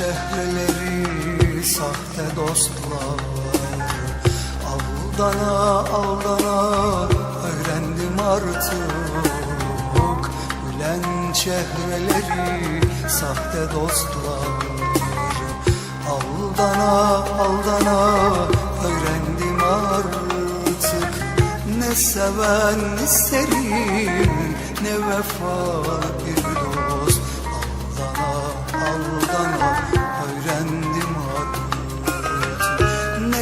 şehirleri sahte dostlar. Aldana aldana öğrendim artık. Gülen çehreleri sahte dostlar. Aldana aldana öğrendim artık. Ne seven isterim ne vefa bir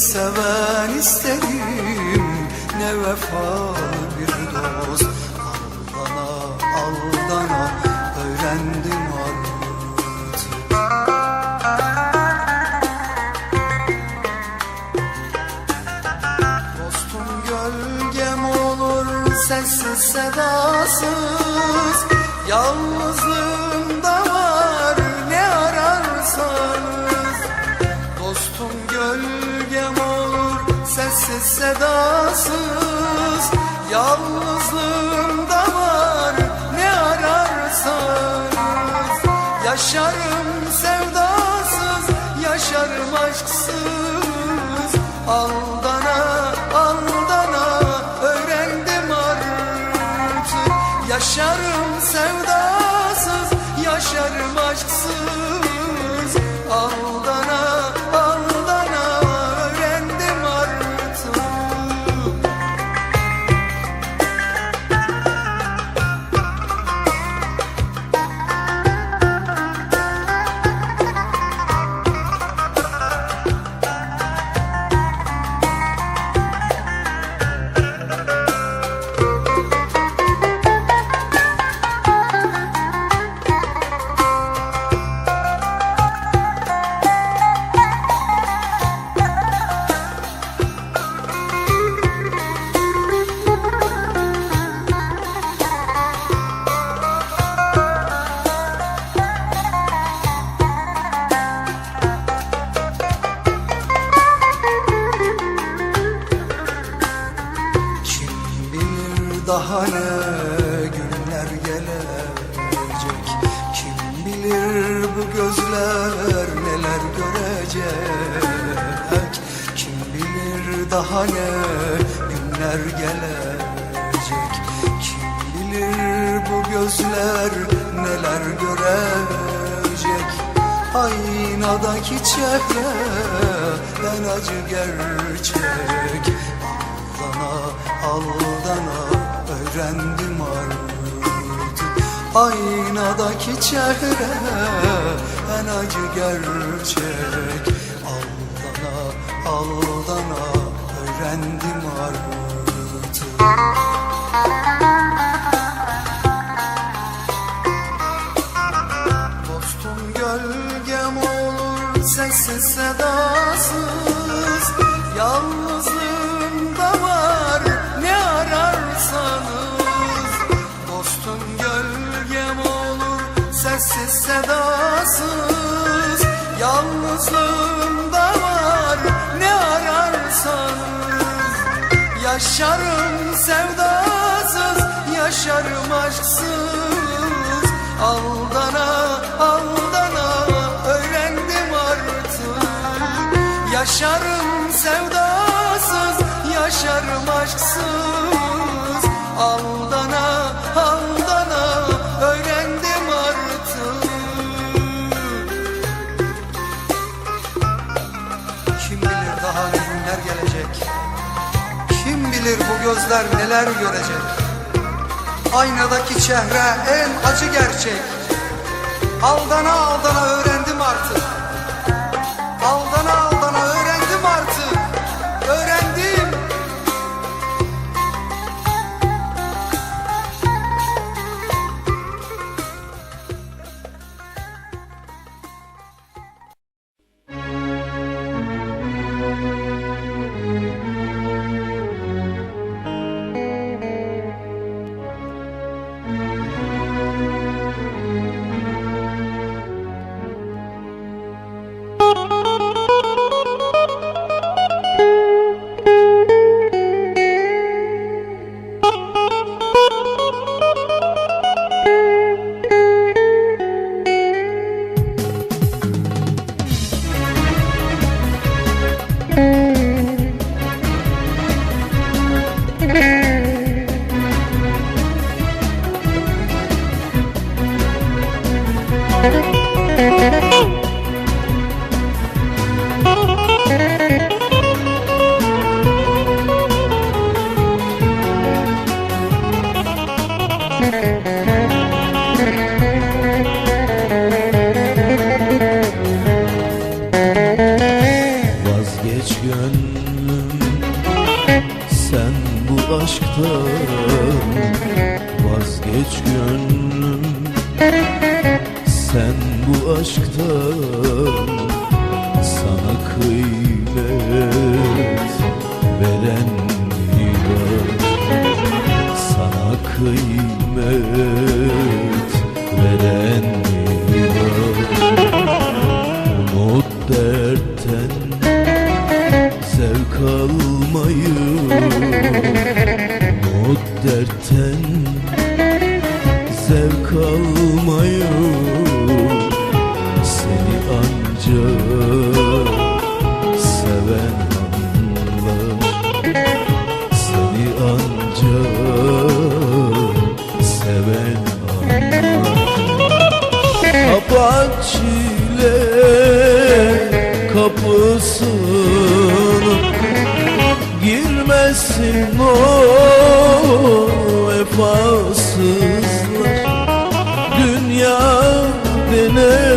seven isterim ne vefa bir dost. Aldana aldana öğrendim artık. Dostum gölgem olur sessiz sedasız. Yalnızlığımda sedasız Yalnızlığımda var. Ne ararsanız Yaşarım sevdasız, yaşarım aşksız. Aldana, daha ne? Günler gelecek. Kim bilir bu gözler neler görecek? Aynadaki çehre en acı gerçek. Aldana aldana öğrendim artık. Aynadaki çehre en acı gerçek. Aldana aldana öğrendim artık Dostum gölgem olur sessiz sedasız. Yalnızlığımda var ne ararsanız. Dostum gölgem olur sessiz sedasız. Yalnızlığımda Yaşarım sevdasız, yaşarım aşksız. Aldana, aldana öğrendim artık. Yaşarım sevdasız, yaşarım aşksız. Aldana, bilir bu gözler neler görecek? Aynadaki çehre en acı gerçek. Aldana aldana öğrendim artık. Aldana aldana geç gönlüm Sen bu aşktan sana kıymet veren var Sana kıymet veren zevk almayı dünya beni.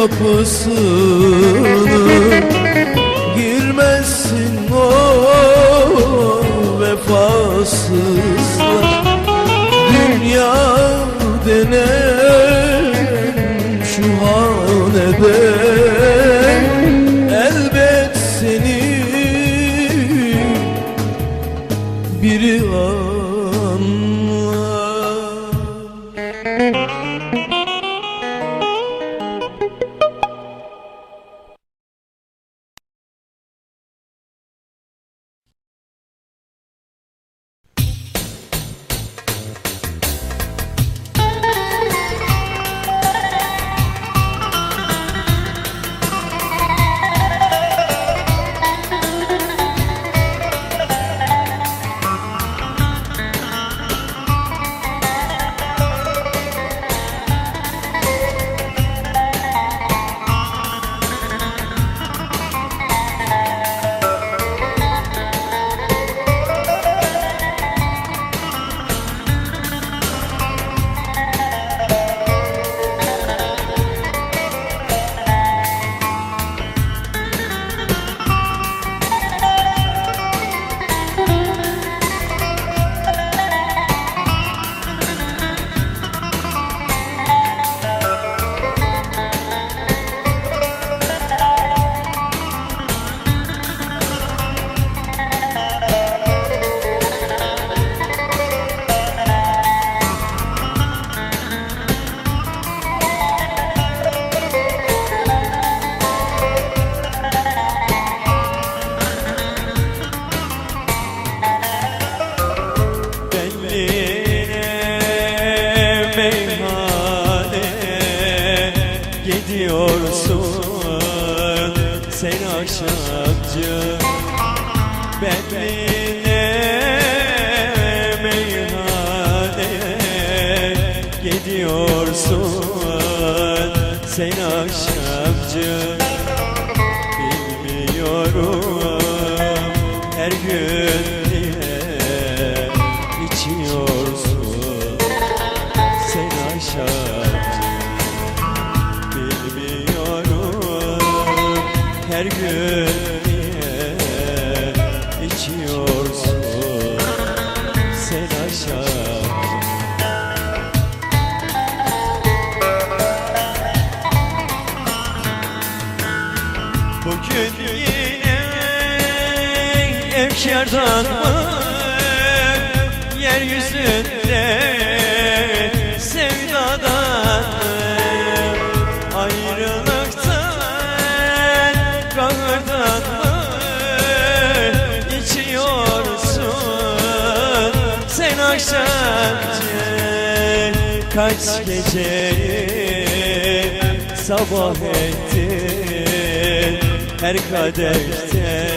kapısı. meyhaneye gidiyorsun. Sen akşamcı Ben yine meyhaneye gidiyorsun. Sen akşamcı Bilmiyorum. Her gün niye içiyorsun. Efkardan mı? Yeryüzünde sevdadan Ayrılıktan, kahırdan mı? İçiyorsun Sen akşamcı kaç gece sabah ettin Her kadehte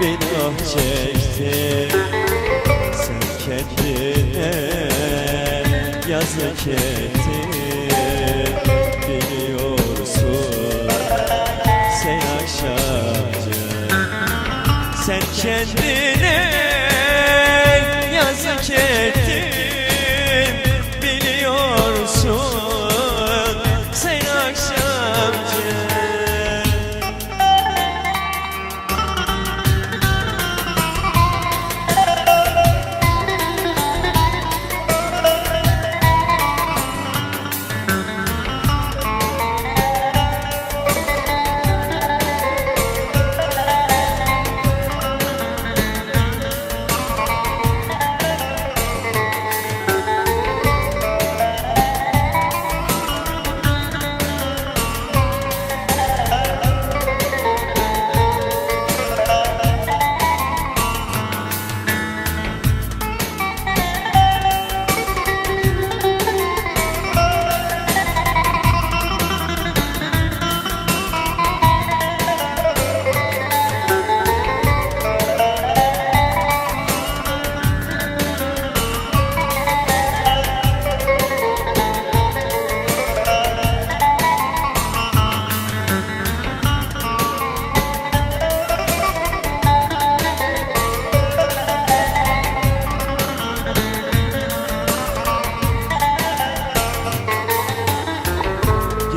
bir ah çektin. Sen kendine yazık ettin. Biliyorsun sen akşamcı. Sen kendine yazık ettin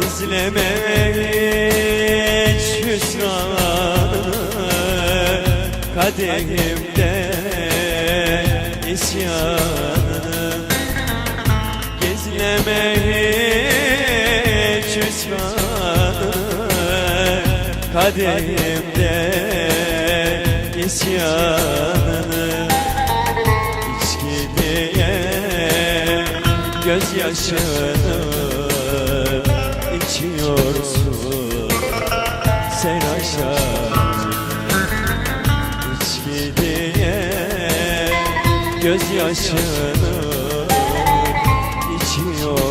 Gizleme hiç hüsranı Kadehimde isyanını Gizleme hiç hüsranı Kadehimde isyanını İçki diye gözyaşını içiyorsun Sen aşağıcı İçki diye gözyaşını içiyorsun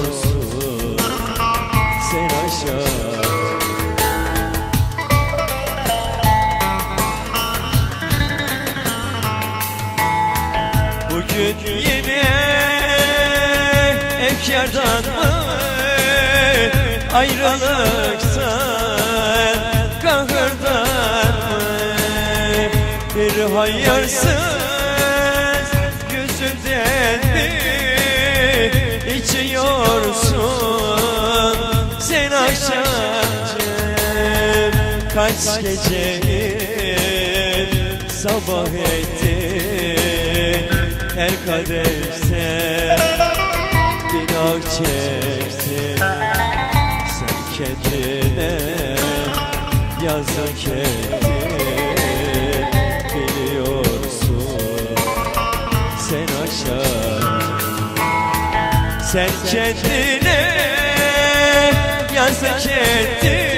ayrılıktan kahırdan mı bir hayırsız yüzünden mi içiyorsun sen akşamcı kaç geceyi sabah ettin her kadehte bir ah çektin. sen kendine yazık ettin biliyorsun sen aşağı sen kendine yazık ettin